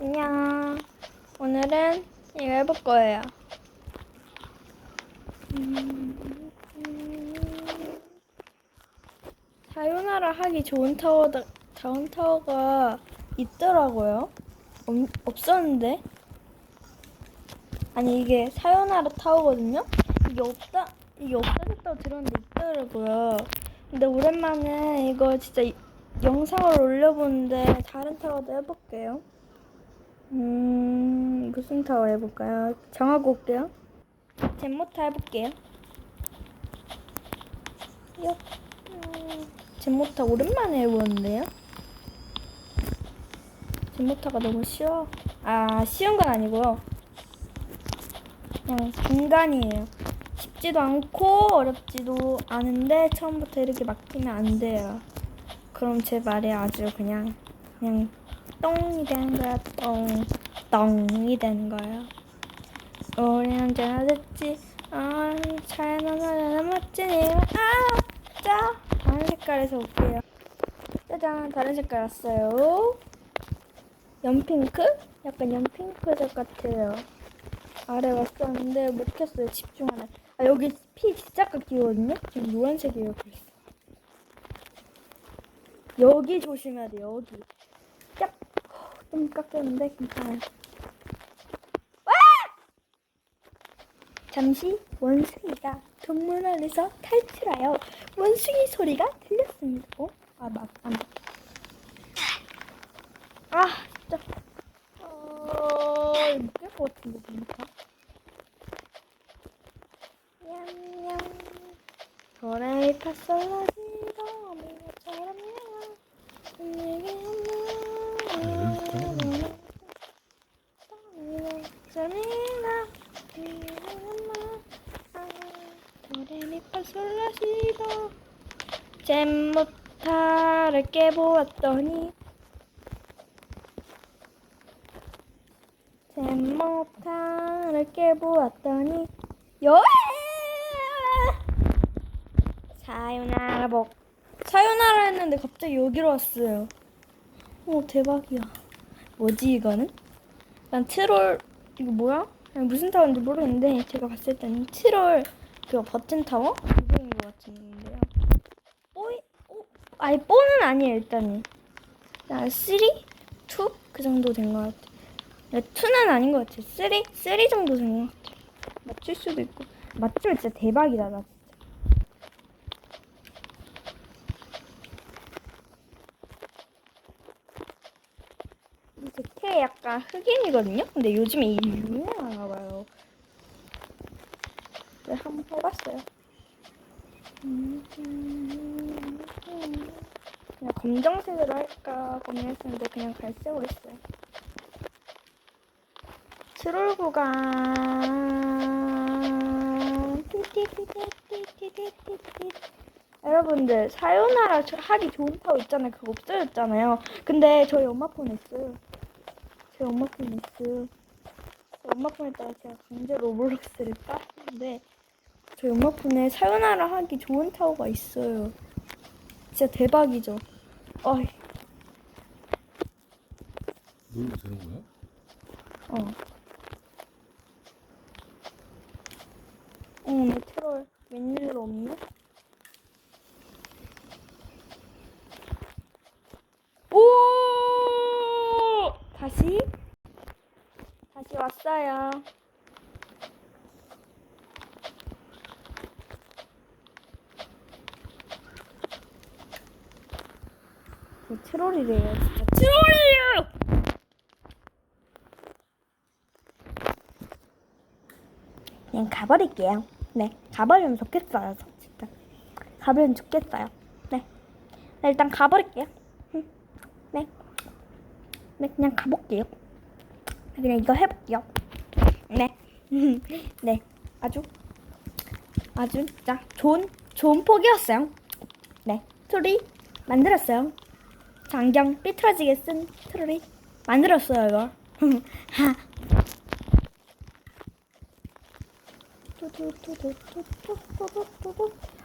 안녕. 오늘은 이거 해볼 거예요. 음, 음. 사요나라 하기 좋은 타워, 다운 타워가 있더라고요. 없, 없었는데. 아니, 이게 사요나라 타워거든요? 이게 없다, 이게 없어졌다고 들었는데 있더라고요. 근데 오랜만에 이거 진짜 이- 영상을 올려보는데 다른 타워도 해볼게요. 음, 무슨 타워 해볼까요? 정하고 올게요. 젠모타 해볼게요. 요. 음, 젠모타 오랜만에 해보는데요? 젠모타가 너무 쉬워. 아, 쉬운 건 아니고요. 그냥 중간이에요. 쉽지도 않고 어렵지도 않은데 처음부터 이렇게 막히면 안 돼요. 그럼 제 말이 아주 그냥 그냥 똥이 되는 거야 똥 똥이 되는 거예요. 우리 언제나 됐지 아 차이나 나나 멋진 아자 다른 색깔에서 올게요. 짜잔 다른 색깔 왔어요. 연핑크? 약간 연핑크색 같아요. 아래 왔었는데 못 켰어요 집중하네. 아 여기 피 진짜 깎이거든요. 지금 노란색이에요. 여기 조심해야 돼 여기 좀 깎였는데 괜찮아요 와! 잠시 원숭이가 동물 안에서 탈출하여 원숭이 소리가 들렸습니다 어? 아, 막, 안 돼. 아, 진짜. 어, 못깰것 같은데, 보니까. 냠냠. 도레이 파솔라지도 미처럼 내게 도레미파솔라시도 잼모타를 깨보았더니 잼모타를 깨보았더니 요 사요나라 복 사요나라 했는데 갑자기 여기로 왔어요 오 대박이야 뭐지 이거는? 난 트롤 이거 뭐야? 무슨 타워인지 모르겠는데 제가 봤을 때는 트롤 그 버튼 타워? 그거인 것 같은데요 뽀이? 오, 아니 뽀는 아니에요 일단은 나 3? 2? 그 정도 된 것 같아 2는 아닌 것 같아 3? 3 정도 된 것 같아 맞출 수도 있고 맞추면 진짜 대박이다 나 진짜 제캐 약간 흑인이거든요? 근데 요즘에 이 유행하나 봐요. 네, 한번 해봤어요. 음, 음, 음. 검정색으로 할까 고민했었는데 그냥 갈색으로 했어요. 트롤 구간 여러분들 사요나라 하기 좋은 타워 있잖아요. 그거 없어졌잖아요. 근데 저희 엄마 폰에 있어요. 저희 엄마 폰에 있어요. 엄마 폰에 따라 제가 강제 로블록스를 깠는데 저희 엄마 폰에 사요나라 하기 좋은 타워가 있어요. 진짜 대박이죠. 어이, 놀고 되는 거야? 어. 어, 내 트롤 웬일로 없네? 오! 다시? 다시 왔어요. 저 트롤이래요, 진짜. 트롤이에요! 그냥 가버릴게요. 네, 가버리면 좋겠어요, 저 진짜. 가버리면 좋겠어요. 네. 네, 일단 가버릴게요. 음, 네. 네, 그냥 가볼게요. 그냥 이거 해볼게요. 네. 네, 아주, 아주 진짜 좋은, 좋은 포기였어요. 네, 트롤이 만들었어요. 장경 삐뚤어지게 쓴 트롤이 만들었어요, 이걸.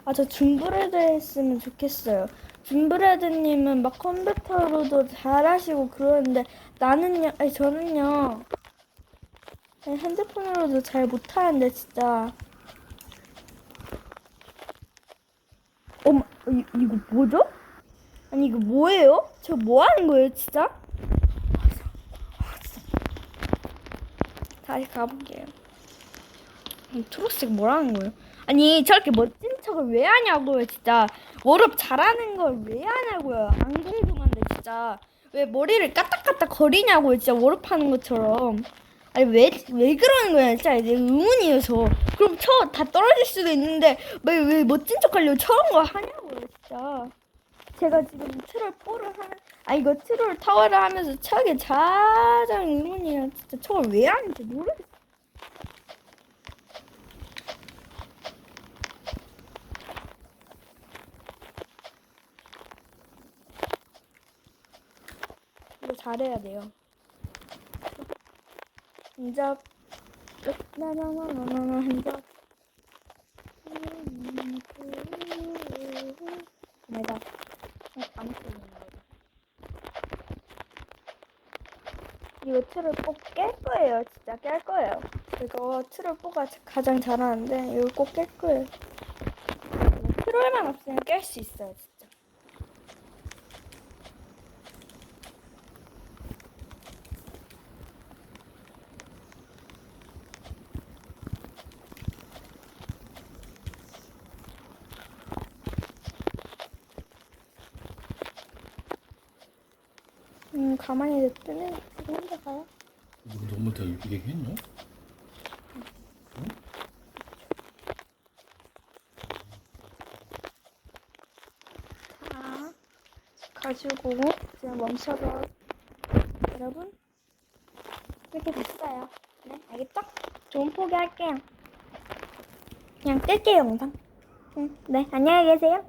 아, 저 줌브레드 했으면 좋겠어요. 줌브레드님은 막 컴퓨터로도 잘하시고 그러는데 나는요, 아니 저는요, 핸드폰으로도 잘 못하는데 진짜. 어머, 이, 이거 뭐죠? 아니 이거 뭐예요? 저 뭐 하는 거예요, 진짜? 아, 진짜. 다시 가볼게요. 이 초록색 뭐라는 거예요? 아니 저렇게 멋진 척을 왜 하냐고요 진짜 워업 잘하는 걸 왜 하냐고요 안 궁금한데 진짜 왜 머리를 까딱까딱 거리냐고요 진짜 워업 하는 것처럼 아니 왜 왜 그러는 거야 진짜 이제 의문이에요 저 그럼 저 다 떨어질 수도 있는데 왜 왜 멋진 척 하려고 저런 거 하냐고요 진짜 제가 지금 트롤 4를 하는 아 이거 트롤 타워를 하면서 저게 가장 의문이에요 진짜 저걸 왜 하는지 모르겠어. 이거 잘해야 돼요. 흔적 나나나나나 흔적 내가 안 쓰는 거다. 이거 틀을 꼭 깰 거예요. 진짜 깰 거예요. 이거 틀을 뽑아 가장 잘하는데 이거 꼭 깰 거예요. 트롤만 없으면 깰 수 있어요, 진짜. 음, 가만히 냅두면 지금 혼자 가요. 이거 너무 다 얘기했냐? 자, 가지고 이제 멈춰서 여러분 이렇게 됐어요. 네, 알겠죠? 좋은 포기할게요. 그냥 뜰게요 영상. 응, 네, 안녕히 계세요.